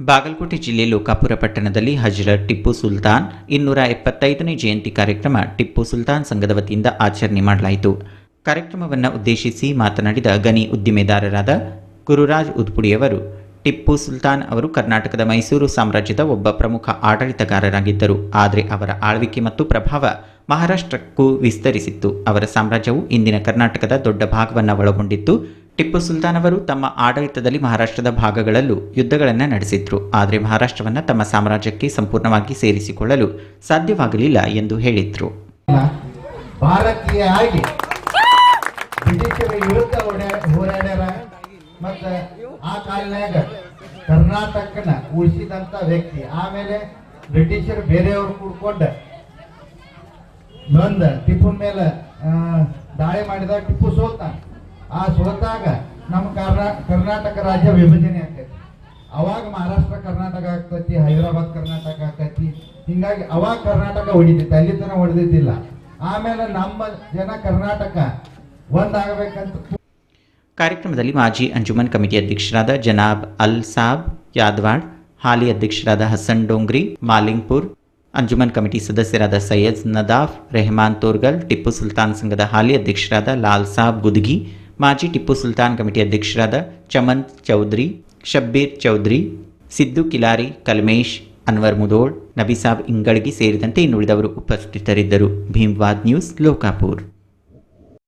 ಬಾಗಲಕೋಟೆ ಜಿಲ್ಲೆ ಲೋಕಾಪುರ ಪಟ್ಟಣದಲ್ಲಿ ಹಜರತ್ ಟಿಪ್ಪು ಸುಲ್ತಾನ್ ಇನ್ನೂರ ಎಪ್ಪತ್ತೈದನೇ ಜಯಂತಿ ಕಾರ್ಯಕ್ರಮ ಟಿಪ್ಪು ಸುಲ್ತಾನ್ ಸಂಘದ ವತಿಯಿಂದ ಆಚರಣೆ ಮಾಡಲಾಯಿತು. ಕಾರ್ಯಕ್ರಮವನ್ನು ಉದ್ದೇಶಿಸಿ ಮಾತನಾಡಿದ ಗಣಿ ಉದ್ದಿಮೆದಾರರಾದ ಗುರುರಾಜ್ ಉದ್ಪುಡಿಯವರು ಟಿಪ್ಪು ಸುಲ್ತಾನ್ ಅವರು ಕರ್ನಾಟಕದ ಮೈಸೂರು ಸಾಮ್ರಾಜ್ಯದ ಒಬ್ಬ ಪ್ರಮುಖ ಆಡಳಿತಗಾರರಾಗಿದ್ದರು. ಆದರೆ ಅವರ ಆಳ್ವಿಕೆ ಮತ್ತು ಪ್ರಭಾವ ಮಹಾರಾಷ್ಟ್ರಕ್ಕೂ ವಿಸ್ತರಿಸಿತ್ತು. ಅವರ ಸಾಮ್ರಾಜ್ಯವು ಇಂದಿನ ಕರ್ನಾಟಕದ ದೊಡ್ಡ ಭಾಗವನ್ನು ಒಳಗೊಂಡಿತ್ತು. ಟಿಪ್ಪು ಸುಲ್ತಾನ್ ಅವರು ತಮ್ಮ ಆಡಳಿತದಲ್ಲಿ ಮಹಾರಾಷ್ಟ್ರದ ಭಾಗಗಳಲ್ಲೂ ಯುದ್ಧಗಳನ್ನು ನಡೆಸಿದ್ರು. ಆದರೆ ಮಹಾರಾಷ್ಟ್ರವನ್ನು ತಮ್ಮ ಸಾಮ್ರಾಜ್ಯಕ್ಕೆ ಸಂಪೂರ್ಣವಾಗಿ ಸೇರಿಸಿಕೊಳ್ಳಲು ಸಾಧ್ಯವಾಗಲಿಲ್ಲ ಎಂದು ಹೇಳಿದ್ರು. ಭಾರತೀಯ ಆಗಿ ಬ್ರಿಟಿಷರ ವಿರುದ್ಧ ಹೋರಾಡ್ಯಾರ. ಮತ್ತ ಆ ಕಾಲನ್ಯಾಗ ಕರ್ನಾಟಕನ ಉಳಿಸಿದಂತ ವ್ಯಕ್ತಿ. ಆಮೇಲೆ ಬ್ರಿಟಿಷರು ಬೇರೆಯವರು ಕೂಡ್ಕೊಂಡ ಬಂದ ಟಿಪ್ಪು ಮೇಲೆ ದಾಳಿ ಮಾಡಿದ ಟಿಪ್ಪು ಸೋತ ಆ ಸೋತಾಗ ನಮ್ಮ ಕರ್ನಾಟಕ ರಾಜ್ಯ ವಿಭಜನೆ ಆಗ್ತೈತಿ. ಅವಾಗ ಮಹಾರಾಷ್ಟ್ರ ಕರ್ನಾಟಕ ಆಗ್ತೈತಿ, ಹೈದರಾಬಾದ್ ಕರ್ನಾಟಕ ಆಗ್ತೈತಿ. ಹಿಂಗಾಗಿ ಅವಾಗ ಕರ್ನಾಟಕ ಹೊಡಿತೈತಿ ಅಲ್ಲಿ ತನಕ ಹೊಡೆದಿದ್ದಿಲ್ಲ. ಆಮೇಲೆ ನಮ್ಮ ಜನ ಕರ್ನಾಟಕ ಒಂದಾಗಬೇಕಂತ ಕಾರ್ಯಕ್ರಮದಲ್ಲಿ ಮಾಜಿ ಅಂಜುಮನ್ ಕಮಿಟಿ ಅಧ್ಯಕ್ಷರಾದ ಜನಾಬ್ ಅಲ್ ಸಾಬ್ ಯಾದ್ವಾಡ್ ಹಾಲಿ ಅಧ್ಯಕ್ಷರಾದ ಹಸನ್ ಡೋಂಗ್ರಿ, ಮಾಲಿಂಗ್ಪುರ್, ಅಂಜುಮನ್ ಕಮಿಟಿ ಸದಸ್ಯರಾದ ಸೈಯದ್ ನದಾಫ್, ರೆಹಮಾನ್ ತೋರ್ಗಲ್, ಟಿಪ್ಪು ಸುಲ್ತಾನ್ ಸಂಘದ ಹಾಲಿ ಅಧ್ಯಕ್ಷರಾದ ಲಾಲ್ ಸಾಬ್ ಗುದ್ಗಿ ಮಾಜಿ ಟಿಪ್ಪು ಸುಲ್ತಾನ್ ಕಮಿಟಿ ಅಧ್ಯಕ್ಷರಾದ ಚಮನ್ ಚೌಧರಿ ಶಬ್ಬೀರ್ ಚೌಧರಿ ಸಿದ್ದು ಕಿಲಾರಿ, ಕಲ್ಮೇಶ್, ಅನ್ವರ್ ಮುದೋಳ್, ನಬಿಸಾಬ್ ಇಂಗಳಗಿ ಸೇರಿದಂತೆ ಇನ್ನುಳಿದವರು ಉಪಸ್ಥಿತರಿದ್ದರು. ಭೀಮ್ವಾದ್ ನ್ಯೂಸ್ ಲೋಕಾಪುರ್.